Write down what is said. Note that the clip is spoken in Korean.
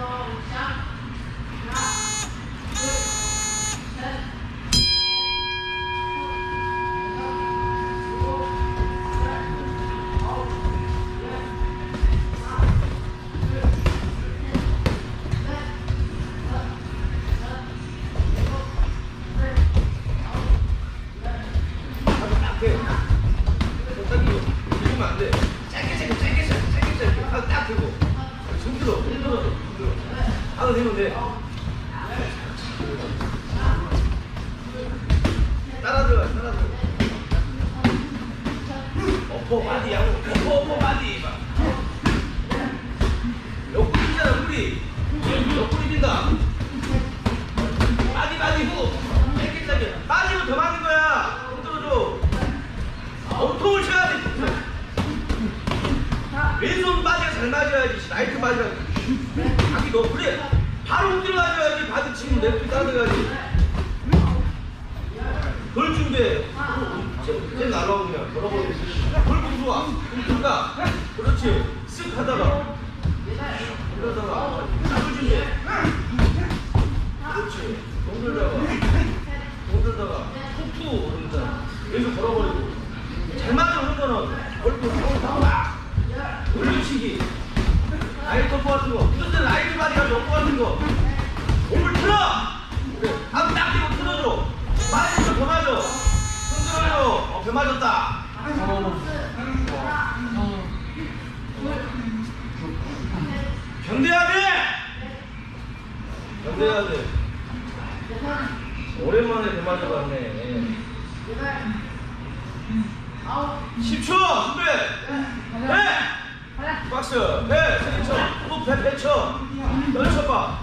딱 하나 되면 돼. 따라 들어가 따라 들어가. 어퍼 바디 하고 어퍼 어퍼 바디 막. 옆구리 잖아 우리 옆구리 빈다. 바디 바디 후 짧게 빠지면 더 맞는 거야. 손 들어줘. 엄통을 쳐야 돼. 왼손 바디가 잘 맞아야지. 라이트 바디가. 자기 너 그래. 바로 엎드려 맞아야지. 바디 치면 내 따라가야지. 덜 준비해. 이제 날라오고 그냥 걸어버리고. 덜 부수와. 들어가. 그렇지. 쓱 하다가. 이러다가. 덜 준비해. 그렇지. 동들다가. 동들다가. 툭툭 그러잖아. 왼손 걸어버리고. 잘 맞아 거는 얼굴 라이트 업 같은 거 무슨 라이트 바디가 업 같은 거. 몸을 틀어! 그래 앞딱 대고 틀어줘. 맞으면 더 맞아 흔들어요. 어, 배 맞았다. 견뎌야 돼! 견뎌야 돼. 오랜만에 배 맞아 봤네. 10초! 준비! 배 박스 배 세게 쳐 또배 배 쳐. 널 쳐봐